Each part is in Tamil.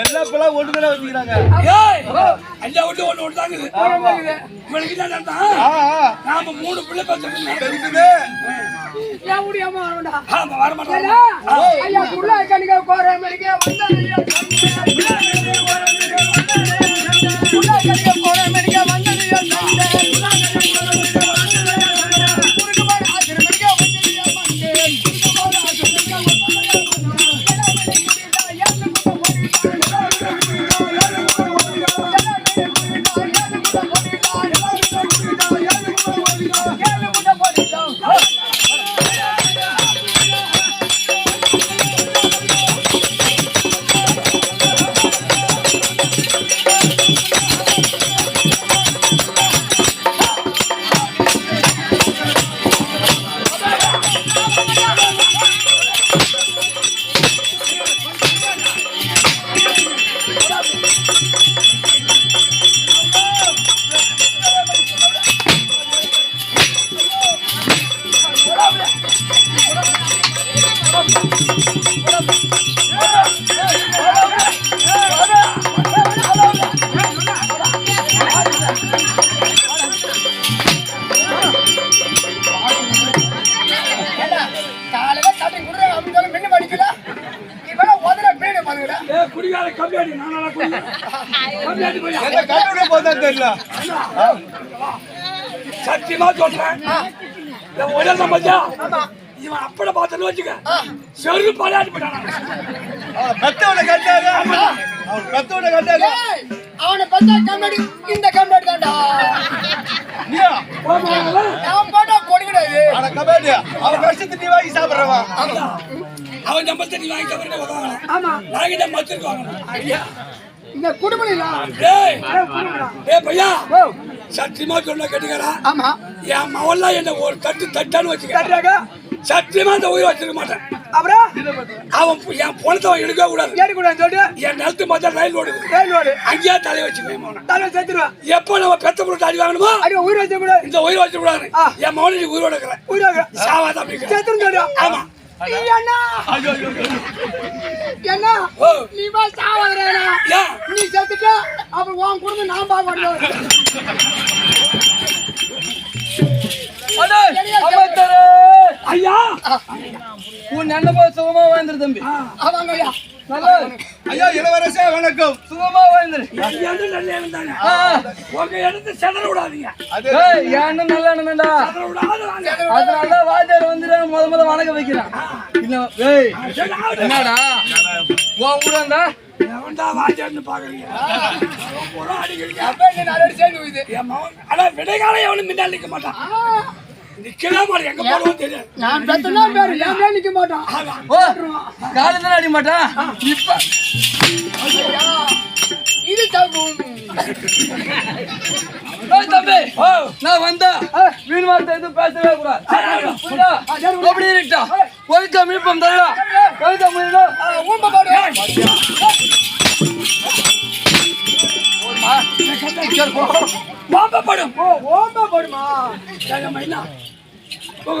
எல்லா பிள்ளை ஒன்று தானே. வச்சுக்கிறாங்க விட்டு. நாம மூணு பார்த்துருக்கோம். ஏன் முடியாம வரணும்டா ஆமா வர மாட்டோம் ஏன்னா, ஐயா புள்ள கணிக்க கோர மணிக்க வந்த ஐயா புள்ள கணிக்க கோர மணிக்க சத்தியமா சொல்றேன் உடல் மச்சா இவன் அப்பட பார்த்தன்னு வச்சுக்க. செரு பலாடி போட்டான்? பெத்தவனை கட்டாரு அவன் பெத்தவனை கட்டாரு ஏய், அவனை பார்த்தா கம்மாடி இந்த தான்டா. நீயா? நான் போட்டா ஆனா கபாடி அவன் கஷ்டத்தை நீ வாங்கி சாப்பிடுறவன் அவன் நம்ம தண்ணி வாங்கி உதவாங்க ஆமா. வாங்கிட்ட மத்திருக்கு வாங்கணும் ஐயா இந்த குடும்பம் இல்ல ஏய். ஏய் பையா. சத்தியமா சொன்ன கேட்டுக்கிறா ஆமா. என் மவன்லாம் என்ன ஒரு தட்டு தட்டான்னு வச்சுக்க. சத்தியமா இந்த உயிர் வச்சிருக்க மாட்டேன். அப்புறம்? அவன் என் பணத்தை அவன் எடுக்கவே கூடாது. கூட சொல்லிட்டு? என் நிலத்து பார்த்தா ரயில் ஓடுது. ரயில் ரோடு அங்கேயே தலையை வச்சு தலை சேர்த்துருவேன் எப்போ நம்ம பெத்த பொருட்டு அடி வாங்கணுமோ அடி உயிர் வச்ச கூட இந்த உயிர் வச்சு கூடாது ஆ. என் மகனை நீ உயிரோட இருக்கிற. உயிராக சாவாத அப்படிங்கிற சேர்த்துன்னு சொல்லிடும் ஆமா. என்ன நீ வா சாவதுறா நீ செத்துட்ட அப்புறம் உன் குடும்பம் நான் பார்க்க மாட்டேன் ஐயா! உன் அண்ணப்பா சுகமா வாழ்ந்துரு தம்பி. அவங்க ஐயா. ஐயா இளவரசே வணக்கம். சுகமா வாழ்ந்துரு. உங்க இடத்தை செதற விடாதீங்க. அண்ணன் நல்ல அண்ணன்டா அதனால வாத்தியார் வந்துட்டு முத முத வணக்கம் வைக்கிறான். என்னடா? உன் ஊராண்டா எவன்டா வாத்தியார்னு பாக்குறீங்க? அவன் பூரா அடிக்கிறீங்க. அப்ப என்ன நாலு அடி சேர்ந்து போகுது என் மகன் ஆனா விடைகாலம் எவனும் முன்னாடி நிக்க மாட்டான். நிக்கவே மாட்டேன். எங்க போடுவோம் தெரியாது. நான் பெத்தனா பேரு. என் மேல நிக்க மாட்டான்? ஓ காலையில அடி மாட்டான் இப்ப. ஐயா, இது தப்பு. ஏய் தம்பி. ஓ நான் வந்தா வீண் வார்த்தை எதுவும் பேசவே கூடாது. புரியுதா? அப்படி இருக்கா ஒழுக்க மீட்பம் தரடா. ஒழுக்க முடியல ஊம்ப போடு பாம்பப்படும் ஓ ஓம்ப போடுமா ஏகமா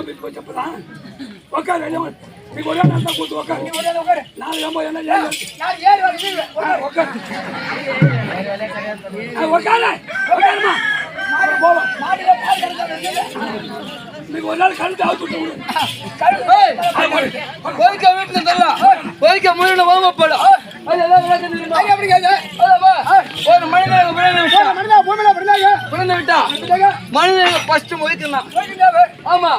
போய் கொஞ்சம் உட்காரு நீ ஒரே நாள் தான் கூத்து உட்காரு நீ உட்காரு என்ன நான் உட்காரு உட்காரு உட்காருமா ஒரு நாள் கழுத்து அவுத்து விடு தரலாம் முடியல ஓமப்படும் ஒரு மனிதன் விழுந்து விட்டா மனிதா பூமியில பிறந்தாங்க விழுந்து விட்டா? மனிதன் ஃபர்ஸ்ட் போய்க்கிட்டாவே ஆமா.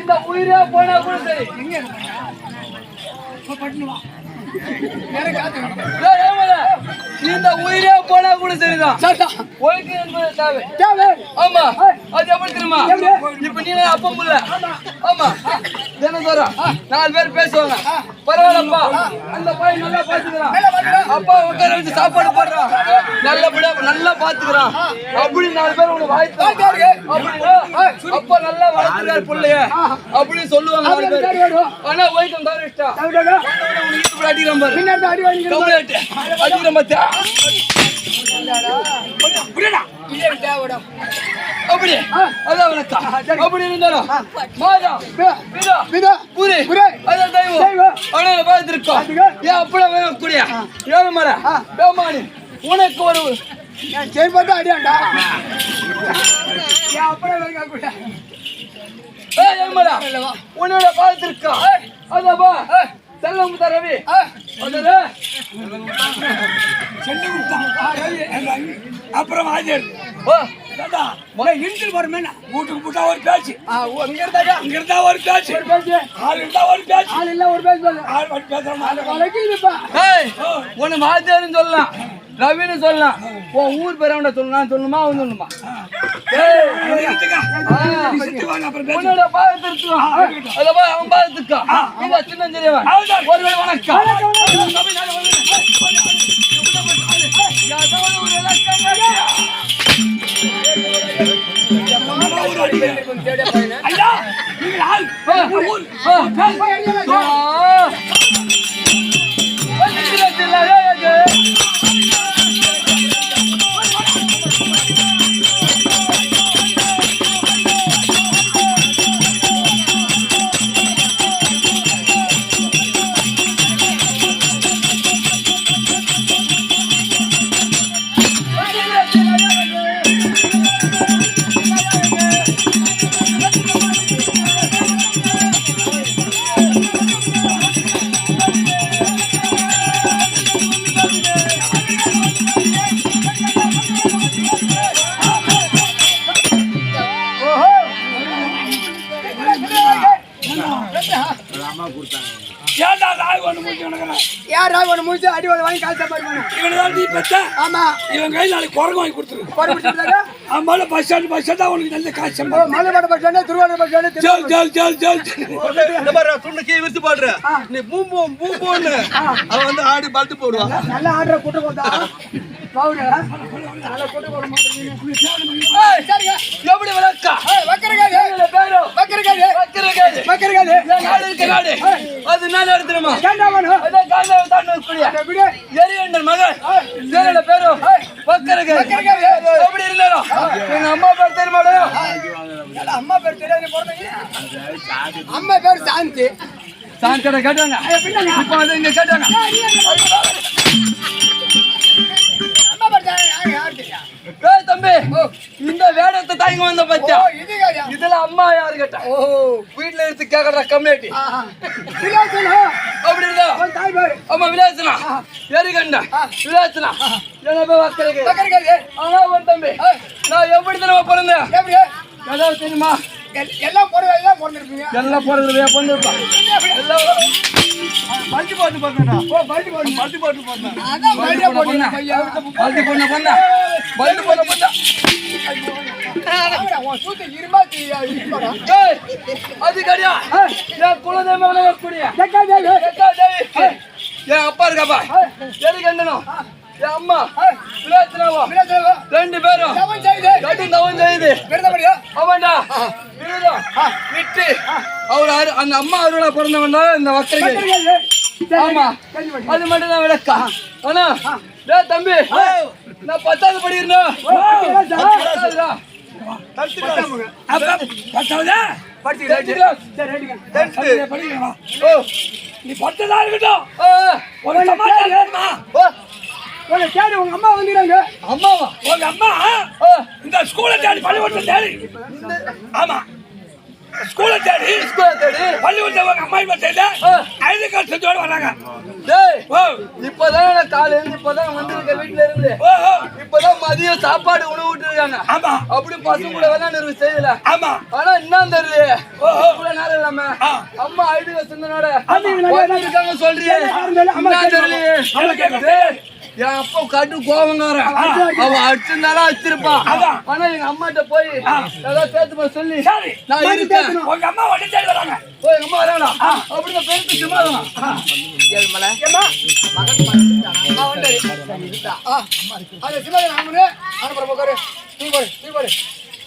இந்த உயிரே போனா கூட சரி. இந்த உயிரே போனா கூட சரிதான் சரிதான் ஒழுக்கம் என்பது தேவை. தேவை ஆமா அது எப்படி தெரியுமா இப்ப நீ அப்பா புள்ள. ஆமா. தினந்தோறும் நாலு பேர் பேசுவாங்க. பரவாயில்லப்பா. அந்த பையன் நல்லா பாத்துக்கிறான் அப்பா உட்கார வச்சு சாப்பாடு போடுறான். நல்லபடியா நல்லா பாத்துக்கிறான் அப்படி நாலு பேர் உனக்கு அப்படின்னா அப்பா நல்லா வளர்த்துறாரு புள்ளைய. அப்படின்னு சொல்லுவாங்க நாலு பேர். ஆனா ஒய்க்கம் தவிர அடிக்கிறான் பாரு. பின்னாடி அடி வாங்கி கம்ப்ளைண்ட் அடிக்கிற புரியடா அப்படி அதான் வணக்கம் அப்படி இருந்தாலும். மாதா. பிதா. விதா புரி. புரி. அதான் தெய்வம். பார்த்துருக்கோம். ஏன் அப்படி வேணும் கூடிய? ஏழு மலை ஏமானி உனக்கு ஒரு செய் பார்த்தா அடியாண்டா? என் அப்படியே வருகா கூட ஏய் ஏழுமலை உன்னோட பார்த்துருக்கோம். அதாப்பா செல்லம் ரவி செல்லு அப்புறம் தாத்தா இன்றில் வருமே வீட்டுக்கு போட்டா ஒரு பேச்சு. இங்க இருந்தாங்க இங்க இருந்தா ஒரு பேச்சு. ஒரு பேச்சு. ஆள் இருந்தா ஒரு பேச்சு. ஆள் இல்ல ஒரு பேச்சு சொல்லு. ஆள் வந்து பேசுறோம் உன்னை மாத்தியாருன்னு சொல்லலாம். ரவின்னு சொல்லலாம். உன் ஊர் பேரவன்ட சொல்லலாம் சொல்லணுமா அவன் சொல்லணுமா. உன்னோட பாதத்திற்கும் அதப்பா அவன் பாதத்திற்கும் இந்த சின்ன சிறியவன் ஒருவேளை வணக்கம் ஐயா நீங்கள் ஆள் யாரா ஒண்ணு முடிச்சு அடி ஒண்ணு வாங்கி காசு பாருங்க இவனை தான் நீ பெத்த? ஆமா. இவன் கையில் நாளைக்கு குரங்கு வாங்கி கொடுத்துரு. போட அம்மால பஸ் ஸ்டாண்ட் பஸ் ஸ்டாண்ட் அவனுக்கு நல்ல காசு மலைப்பாடு bus stand Thiruvarur bus stand Jal ஜல் ஜல் ஜல் ஜல். இந்த மாதிரி துண்ணுக்கே விரிச்சு பாடுற. நீ பூம்போம் பூம்போன்னு அவன் வந்து ஆடி பல்ட்டு போடுவான். நல்ல ஆர்டர் கூட்டு போதா பவுடர் நல்ல கூட்டு போட மாட்டேங்குது. சரிங்க. எப்படி வளர்க்கா ஏய், வக்கரகாது வக்கரகாது வக்கிரகாது. வக்கரகாது நாடு இருக்க நாடு அது என்ன வேணும்? அதான் காந்தாவை தாண்டி வரக்கூடிய எரியண்டர் மகன். பேரும். வக்கரகாது. எப்படி இருந்தாலும். எங்க அம்மா பேர் தெரியுமாடா அம்மா பேர் தெரியாது அம்மா பேர் சாந்தி. சாந்தட கேட்டாங்க இப்போ அது இங்க கேட்டாங்க சாந்தி தம்பி இந்த வேடத்தை தாங்க வந்த பச்சா இதுல அம்மா யாரு கேட்டா? ஓ. வீட்டுல எடுத்து கேக்குற கம்யூனிட்டி. அப்படி இருந்தா அம்மா விலாசனா? எரிகண்டா விலாசனா? என்ன பேர் வக்கரகு வக்கரகாது ஆனா உன் தம்பி நான் எப்படி தினமா பிறந்தேன் எப்படி ஏதாவது தெரியுமா எல்- எல்லாம் போற வேலை தான் பிறந்திருப்பீங்க எல்லாம் போறது பண்ணிருப்பா எல்லாம் மல்டி பாட்டு பண்ணா ஓ பல்டி போடணும் மல்டி பாட்டு பண்ணா அதான் பல்டியா போடுறீங்க பையா பல்டி பண்ண. பண்ண பல்டி பண்ண பண்ண அது கிடையா. குலதெய்வம் கூடிய. என் அப்பா இருக்காப்பா. எதுக்கு என்னனும் என் அம்மா. விளையாட்டுல ரெண்டு பேரும். கட்டும் தவம் செய்யுது விரதம் விட்டு. அவர் அந்த அம்மா அருளா பிறந்தவன் இந்த வக்கரைகள் ஆமா. அது மட்டும் தான் விளக்கா ஆனா டேய் தம்பி நான் பத்தாவது படிக்கிறேன் பத்தாவது நீ பத்ததா இருக்கட்டும். உன்னை தேடி. உங்க அம்மா வந்துக்கிறாங்க. அம்மாவா? உங்க அம்மா இந்த ஸ்கூலை தேடி பள்ளிக்கூடத்தை தேடி. ஆமா. ஸ்கூலை தேடி ஸ்கூலை தேடி. பள்ளிக்கூடத்தை உங்க அம்மா தேடி கார்டு செஞ்சோட வராங்க. டேய் ஓ. இப்பதான் நான் காலையில இப்பதான் வந்திருக்க வீட்டுல இருந்து. இப்பதான் மதியம் சாப்பாடு உணவு விட்டுருக்காங்க ஆமா. அப்படி பசங்க கூட விளையாண்டு செய்யல. ஆமா. ஆனா என்ன தெரியுது. இவ்வளவு நேரம் இல்லாம. அம்மா ஐடி வச்சிருந்தனோட இருக்காங்க சொல்றியே. என் அப்பா கட்டு கோவங்காரன். அவ அடிச்சிருந்தாலும் அடிச்சிருப்பான். அதான். ஆனா எங்க அம்மாட்ட போய் ஏதாவது சேர்த்து போய் சொல்லி சரி. நான் இருக்கேன். உங்க அம்மா உடனே தேடி வராங்க. போய் எங்க அம்மா வரானா அப்படிதான் பெருத்து சும்மா. நீ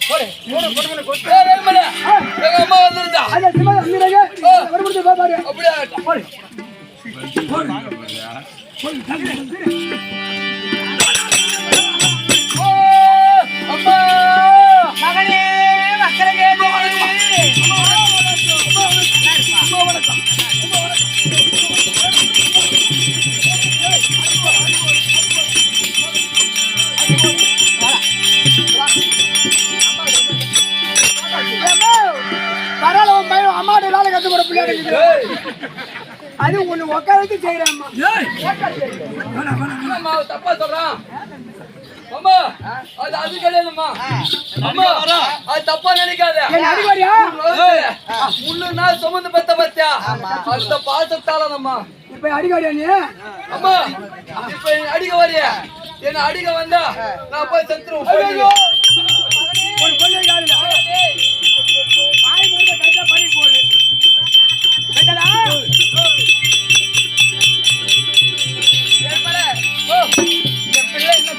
பாரு, நீ வேலுமணி, எங்க அம்மா சிவகங்கை அம்மிறாங்க. வரும்பொழுது பா, பாரு. அப்படியே? ஆகட்டும். நாளைக்கு அம்மா மகனே பரவாயில்ல, அது ஒண்ணு உட்கார வச்சு செய்யறேன் அம்மா. ஏய் தப்பா சொல்றான்? அம்மா அது அது கிடையாதும்மா. அம்மா அது தப்பா நினைக்காத? முன்னூறு நாள் சுமந்து பெத்த பத்தியா? அந்த பாசத்தாலம்மா இப்ப அடிவாரியா நீ? அம்மா இப்ப அடிக்க வரிய? என்ன அடிக்க வந்தா நான் போய் செத்துருவேன்.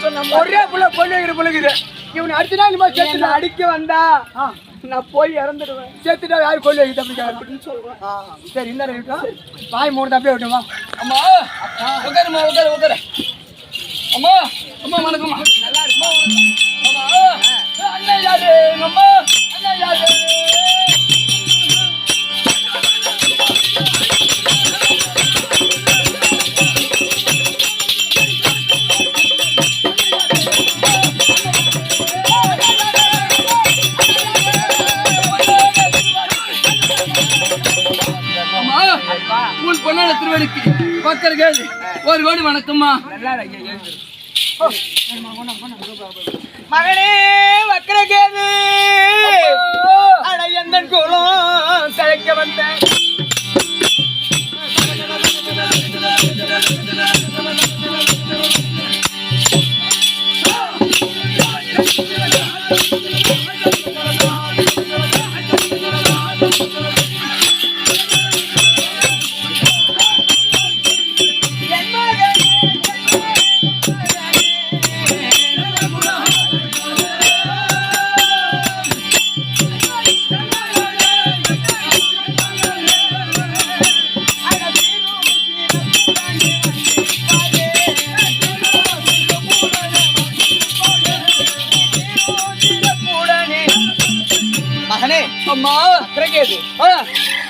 கேட்டடா? ஒரே புள்ள பொண்ணு வைக்கிற புள்ளைக்குது. இவனை அடிச்சுனா இனிமே செத்துட்டா. அடிக்க வந்தா நான் போய் இறந்துடுவேன். செத்துட்டா யாரு கொள்ளை வைக்குது அப்படி கேட்கறான். சரி இந்த இருக்கட்டும். வாய் மூடுத அப்படியே விட்டுமா அம்மா உட்காருமா உட்காரு உட்காரு. அம்மா அம்மா வணக்கம்மா நல்லா இருக்குமா அம்மா அண்ணன் யாரு? அம்மா அண்ணன் யாரு? வணக்கம்மா. மகனே வக்கரகேது அட எந்த குலம் தழைக்க வந்த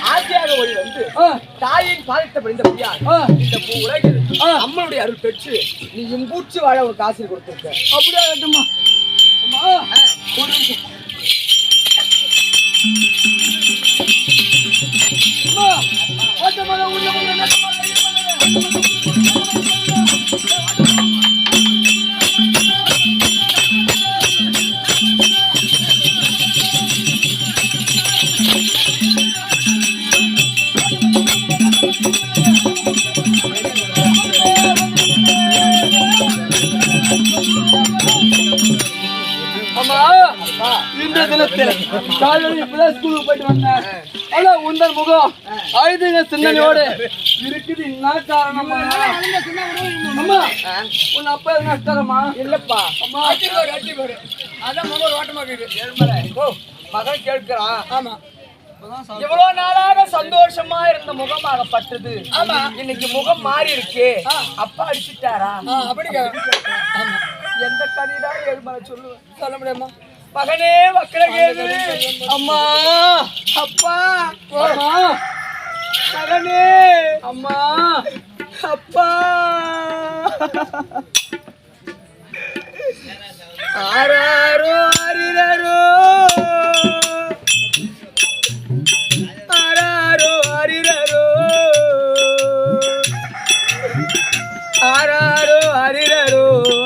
ஆசையாக ஓடி வந்து தாயின் பாதத்தை படிந்தபடியால் ஆ, இந்த பூ உலகில். அம்மனுடைய அருள் பெற்று நீ இம்பூச்சு வாழ ஒரு காசில் கொடுத்திருக்க. அப்படியே ஆகட்டும்மா அம்மா. இந்த தினத்தில் காலையில் இப்பதான் ஸ்கூலுக்கு போயிட்டு வந்தேன். ஆனா உந்தன் முகம் ஆயுதங்க சின்னனையோடு இருக்குது என்ன காரணமா அம்மா? உன் அப்பா எதுவும் நஷ்டமா இல்லப்பா. அம்மா. அதான் முகம் ஓட்டமா இருக்குது. மகன் கேட்கிறான். ஆமா. இவ்வளவு நாளாக சந்தோஷமா இருந்த முகமாகப்பட்டது. ஆமா. இன்னைக்கு முகம் மாறி இருக்கு அப்பா அடிச்சுட்டாரா? அப்படி எந்த கதைதான் ஏழுமலை சொல்லுவேன். சொல்ல முடியுமா மகனே வக்கரகேது அம்மா. அப்பா. மகனே. அம்மா. அப்பா. ஆராரோ அரிரரோ ஆராரோ அரிரரோ. ஆராரோ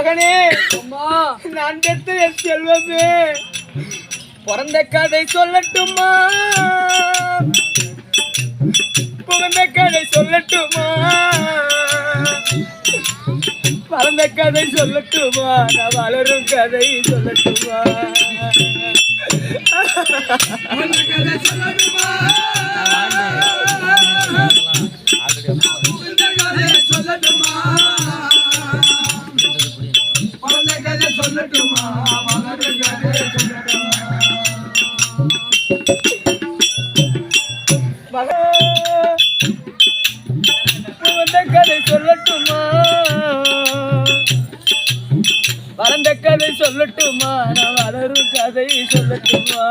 மகனே அம்மா. நான் பெற்ற என் செல்வமே. பிறந்த கதை சொல்லட்டுமா? பிறந்த கதை சொல்லட்டுமா? பிறந்த கதை சொல்லட்டுமா? நான் வளரும் கதை சொல்லட்டுமா? பிறந்த கதை சொல்லட்டுமா? வளர்ந்த கதை சொல்லட்டுமா? நான் வளரும் கதை சொல்லட்டுமா?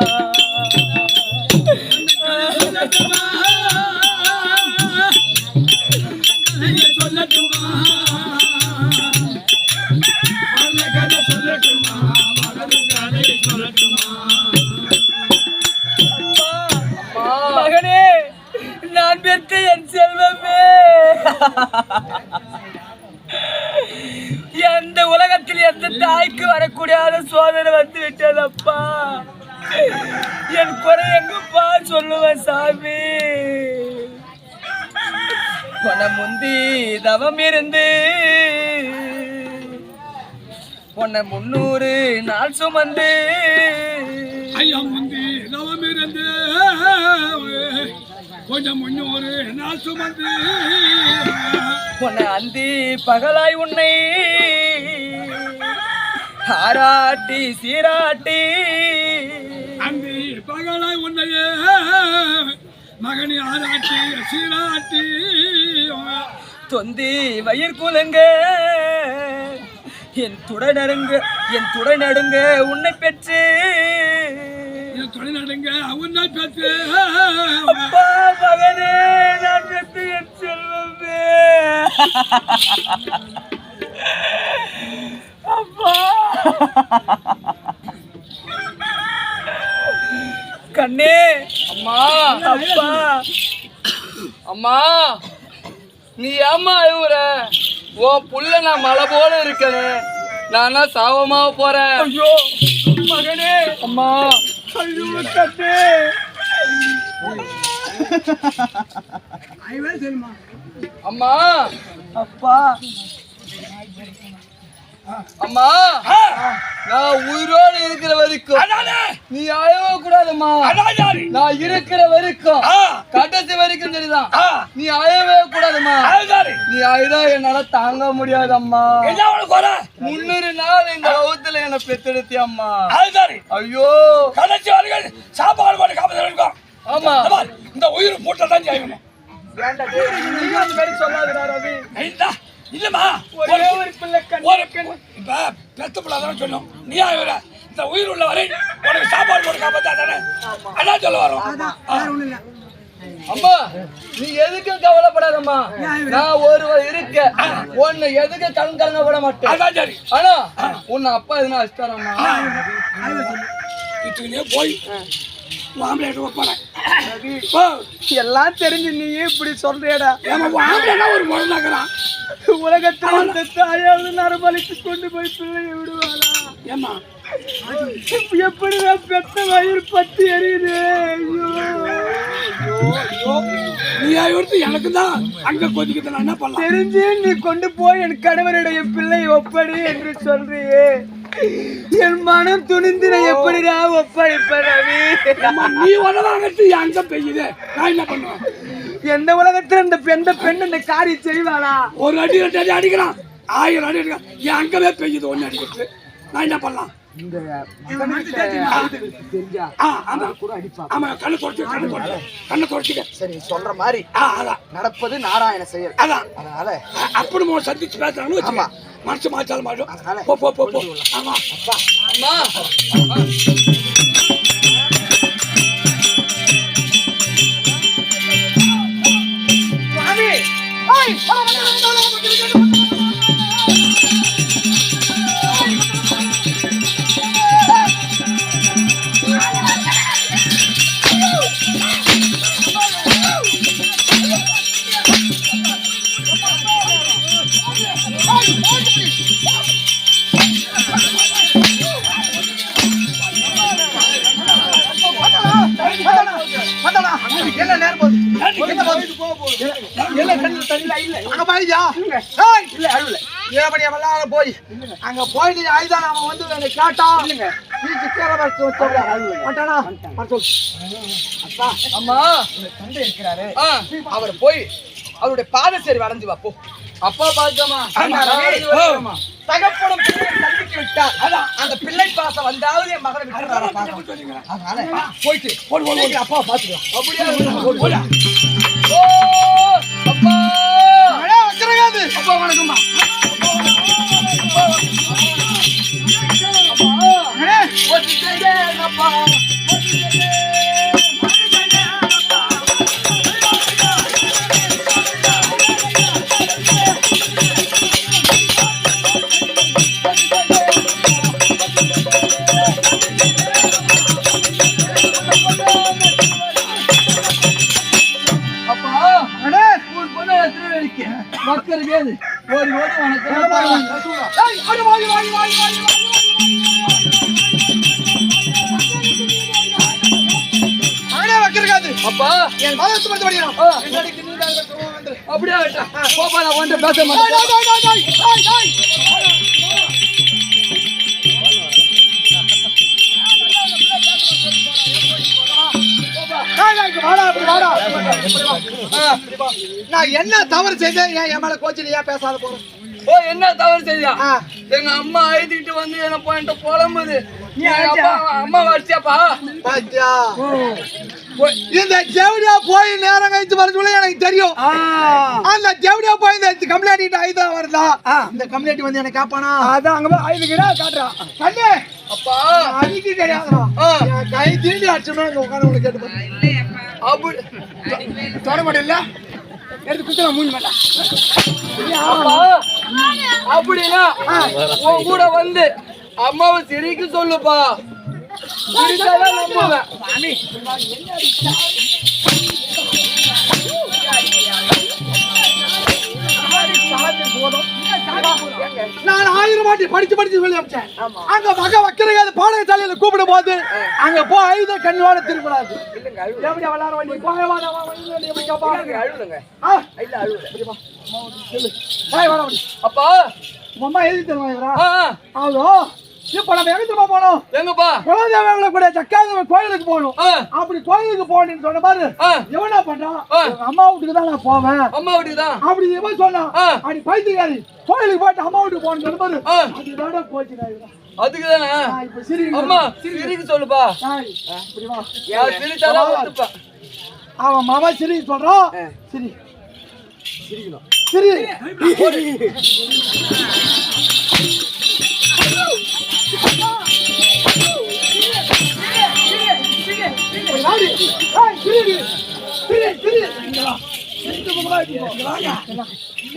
தவம் இருந்து. உன்னை முன்னூறு நாள் சுமந்து. நவம் இருந்து. கொஞ்சம் முன்னூறு நாள் சுமந்து. உன்னை அந்தி பகலாய் உன்னை. ஆராட்டி சீராட்டி. அந்தி பகலாய் உன்னையே. மகனி ஆராட்டி சீராட்டி. தொந்தி வயிர் குலுங்க. என் துடை நடுங்க என் துடை நடுங்க உன்னை பெற்று. என் துணை நடுங்க உன்னை பெற்று. அப்பா மகனே நான் பெற்று என் செல்வமே. அப்பா. கண்ணே அம்மா அப்பா. அம்மா. நீ ஏம்மா அழுவுற உன் புள்ள நான் மலை போல இருக்கேன். நானா சாவமா போறேன். ஐயோ மகனே. அம்மா. அம்மா. அப்பா. அம்மா நான் உயிரோடு இருக்கிற வரைக்கும் நீ அழவே யாரு நான் இருக்கிற வரைக்கும் கடைசி வரைக்கும் சரிதான் நீ அழவே அதுதாரு நீ அழுதா என்னால தாங்க உனக்கு வர முன்னூறு நாள் இந்த வகுத்துல என்ன பெத்தெடுத்தி அம்மா ஐயோ. கடைசி வரைக்கும் சாப்பாடு போட்டு இருக்கும் ஆமா. இந்த உயிர் மூட்டை தான் செய்யணும் மாதிரி சொல்லாதடா ரவி. இல்லம்மா ஒரே ஒரு பிள்ளை கண் ஒரு இப்ப பெத்த பிள்ளை தானே சொல்லும் நீ ஆயுற இந்த உயிர் உள்ள வரை உனக்கு சாப்பாடு போட்டு காப்பாத்தா தானே அதான் சொல்ல வரும் அம்மா நீ எதுக்கும் கவலைப்படாதம்மா நான் ஒருவர் இருக்க உன்னை எதுக்கு கண் கலங்க விட மாட்டேன் அதான் சரி ஆனா உன்னை அப்பா எதுனா வச்சுட்டாரம்மா இட்டுக்குனே போய் ஆம்பளைட்டு வைப்பானேன் எல்லாம் தெரிஞ்சு நீயே இப்படி சொல்றியடா. ஏமா ஆம்பளைனா ஒரு முரணாக்குறான் உலகத்தில் தாயாவது நரபலித்து கொண்டு போய் பிள்ளையை விடுவாளா? ஏமா. எப்படி நான் பெத்த வயிறு பத்தி எரியுது? ஐயோ. நீ ஆயுர்த்து எனக்கு தான் அங்க கொதிக்குது என்ன பண்ணலாம்? தெரிஞ்சு நீ கொண்டு போய் என் கணவருடைய பிள்ளை ஒப்படி என்று சொல்றியே. என் மனம் துணிந்து நான் எப்படிடா ஒப்படைப்பேன் ரவி? நீ உதவாங்கட்டு அங்க பெய்யுது நான் என்ன பண்ணுவேன்? எந்த உலகத்துல இந்த எந்த பெண் இந்த காரியம் செய்வாளா? ஒரு அடி ரெண்டு அடி அடிக்கிறான். ஆயிரம் அடி அடிக்கிறான். என் அங்கவே பெய்யுது ஒண்ணு அடிக்கிறது. நான் என்ன பண்ணலாம்? ஆ, ஆமா. ஆமா, கண்ணை தொடச்சு, கண்ணை தொடச்சு, கண்ணை தொடச்சுக்க. சரி நீ சொல்ற மாதிரி ஆ, அதான், நடப்பது நாராயண செயல். அதான். அதனால அப்படி சந்திச்சு பேசுறான்னு வச்சுக்க. மனசு மாட்டோம். அதனால போ, போ, போ. ஆமா. அம்மா அங்க போய் நீ ஆயுதம் நாம வந்து என்னை கேட்டா நீ சிக்கர வச்சு வச்சவங்க. வந்துட்டானா? வர சொல்லு. அம்மா. தந்தை இருக்கிறாரு. அவர் போய் அவருடைய பாத சரி வரைஞ்சு வா போ. அப்பா ரவி. தகப்பனும் சந்தித்து விட்டார் அதான் அந்த பிள்ளை பாசம் வந்தாவது என் மகனை விட்டு. அதனால போயிட்டு. அப்பா பாத்துக்கலாம் அப்படியே போடா. ஓ அப்பா. வச்சிருக்காது. அப்பா, வணக்கம்மா. அப்பா இப்படி வாடா. ஆ, நான் என்ன தவறு செய்தேன் ஏன் என் மேல கோச்சில் ஏன் பேசாத போறேன் ஓ என்ன தவறு செய்யா ஆ. எங்க அம்மா அழுதுகிட்டு வந்து என்ன போயிட்டு புலம்புது. நீ அப்பா அம்மா பாத்தியா? இந்த ஜெவடியா போய் நேரம் கழிச்சு வர சொல்ல எனக்கு தெரியும். அந்த ஜெவடியா போய் இந்த கம்ப்ளைண்ட் ஐதா வருதா? இந்த கம்ப்ளைண்ட் வந்து எனக்கு கேப்பானா? அதான் அங்க போய் ஐதுக்குடா காட்டுறான் கண்ணே. அப்பா. ஆ. என் கை தீண்டி அடிச்சுனா இங்க உட்காந்து உனக்கு கேட்டு பாரு. அப்படி தொட மாட்டேன் இல்ல எடுத்து குத்துற மூணு மாட்டா அப்பா. அப்படின்னா உன் கூட வந்து அம்மாவை சிரிக்க சொல்லுப்பா. நம்புவேன் நான் ஆயிரம் வாட்டி படிச்சு படிச்சு சொல்லி அமிச்சேன். அங்க மக வைக்கிறது பாடக தலையில கூப்பிடும் போது அங்க போ ஐத கண்ணோட திரும்பலாது எப்படி விளாட வண்டி போக வாடா வா, வண்டி வண்டி எப்படி கேப்பா? ஆ? இப்படி வா. ஏய், வாடா வண்டி. அப்பா. அம்மா எழுதி ஆ. அதோ இப்ப நம்ம எங்க போனோம்? எங்கப்பா? குலதெய்வங்களை கூட சக்காதேவன் கோயிலுக்கு போகணும். அப்படி கோயிலுக்கு போகணும்னு சொன்ன பாரு. ஆ. எவனா பண்றான்? அம்மா வீட்டுக்கு தான் நான் போவேன். அம்மா வீட்டுக்குதான் அப்படி இவன் சொன்னான். அப்படி பைத்தியக்காரி கோயிலுக்கு போயிட்டு அம்மா வீட்டுக்கு போகணும்னு சொன்ன பாரு. அதுதான போச்சு அதுக்குதானே? அம்மா சிரிக்க சொல்லுப்பா. சிரிச்சாதான் அவன் மாமா சிரி சொல்றான். சிரி. சிரிக்கணும். சிரி.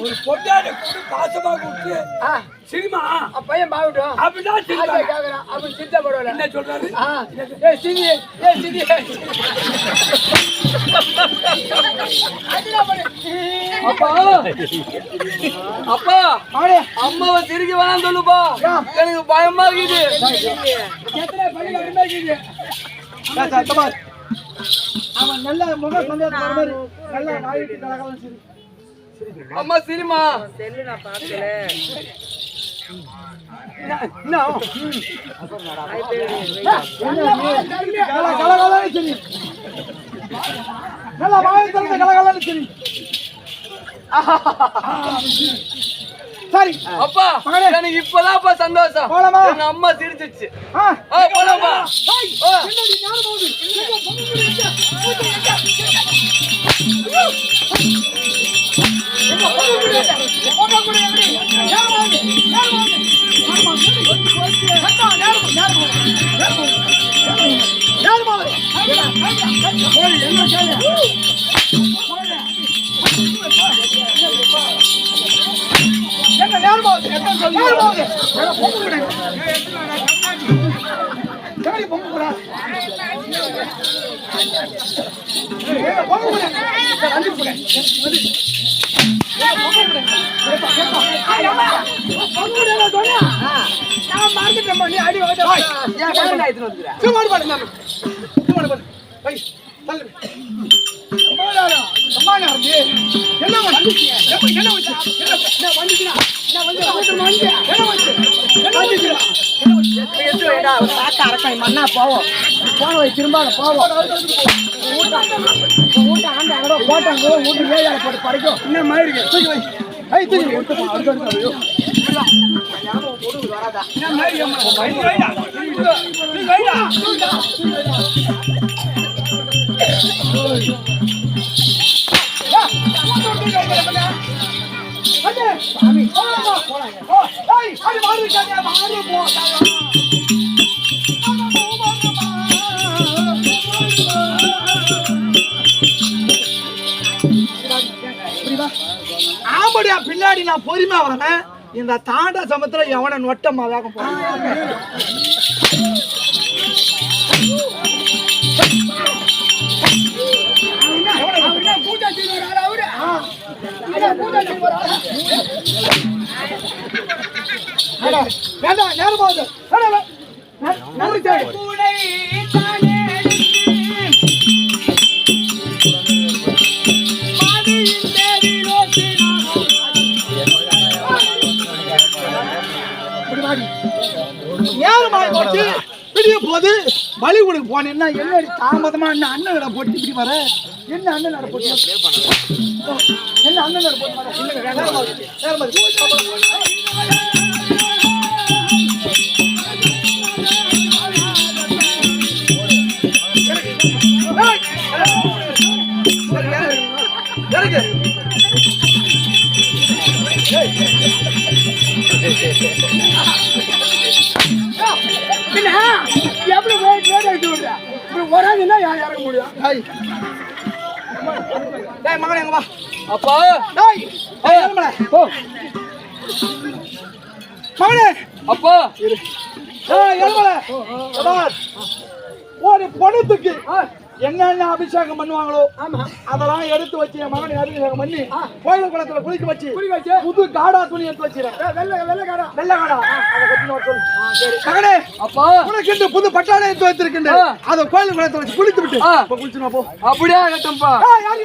ஒரு பொட்டாட கூட்டு பாசமா கூப்பிட்டு சினிமா பையன் பாவிட்டோம். அப்படிதான் சிரிப்பாங்க. கேக்குறான். அப்படி சிரிச்சா பரவாயில்ல என்ன சொல்றாரு? ஏய் சிதி ஏய் சிதி அப்பா. அப்பா. அவனே, அம்மாவை சிரிக்க வேணாம் சொல்லுப்பா. எனக்கு பயமா இருக்குது. அவன் நல்ல முக வர மாதிரி நல்ல வாயிட்டு கலகலன்னு சிரி. அம்மா சிரிமா என்ன ஆகும்? கல கலகலன்னு சிரி. நல்ல வாய் திறந்து கலகலன்னு சிரி. சரி அப்பா. எனக்கு இப்பதான்ப்பா சந்தோஷம் போலாமா? எங்க அம்மா சிரிச்சிச்சு ஆ. என்னடி? எங்க எங்க? கூட எப்படி? போய், என்ன கேளு? அடி வாங்கிட்ட. ஏன் பாரு. சும்மா இரு என்ன மாமா. சும்மா இரு பாரு. வை, தள்ளு. அம்மா நேரம், அம்மா என்ன வந்துச்சு? எப்ப, என்ன வந்துச்சு? என்ன, என்ன வந்துச்சுடா? என்ன வந்து, வந்து, வந்து. என்ன வந்துச்சு? என்ன வந்துச்சுடா? அண்ணே, சாமி, போலாமா, போலாங்க. அடி மாடு விட்டாங்க, மாடு போட்டாங்க. ஆம்படியா பின்னாடி நான் பொறுமை வரேன் இந்த தாண்ட சமத்துல எவன நொட்டமா வேகம் போறான் வேண்டாம் நேரம் நேரம் போச்சு? விடிய போது பலி கொடுக்க போனேன்னா என்னடி தாமதமா என்ன அண்ணன் போட்டு இப்படி வர? என்ன அண்ணன் போட்டு? என்ன அண்ணன் போட்டு வர? இல்லைங்க, நேரம் ஆகுது. நேரம் ஆகுது. ஏய், இறங்கு. எப்படி போய் ட்ரெயின் அடிச்சு விடுற இப்படி வராதுன்னா யார் இறங்க முடியும் டேய் டேய் மகனே எங்க வா அப்பா டேய் ஏய் எலும்பல ஓ மகனே அப்பா ஏய் எலும்பல பார் ஒரு பணத்துக்கு என்னென்ன அபிஷேகம் பண்ணுவாங்களோ அதெல்லாம் எடுத்து வச்சு என் மகனை அபிஷேகம் பண்ணி கோயில் குளத்துல குளிக்க வச்சு புது காடா துணி எடுத்து வச்சிருக்கேன் வெள்ளை வெள்ளை காடா. வெள்ளை காடா. அதை கட்டி மகனே அப்பா. உனக்கு இந்த புது பட்டாடை எடுத்து வைத்திருக்கின்ற ஆ. அதை கோயில் குளத்துல வச்சு குளித்து விட்டு குளிச்சுனா போ அப்படியே ஆகட்டும்பா ஏய், யாரு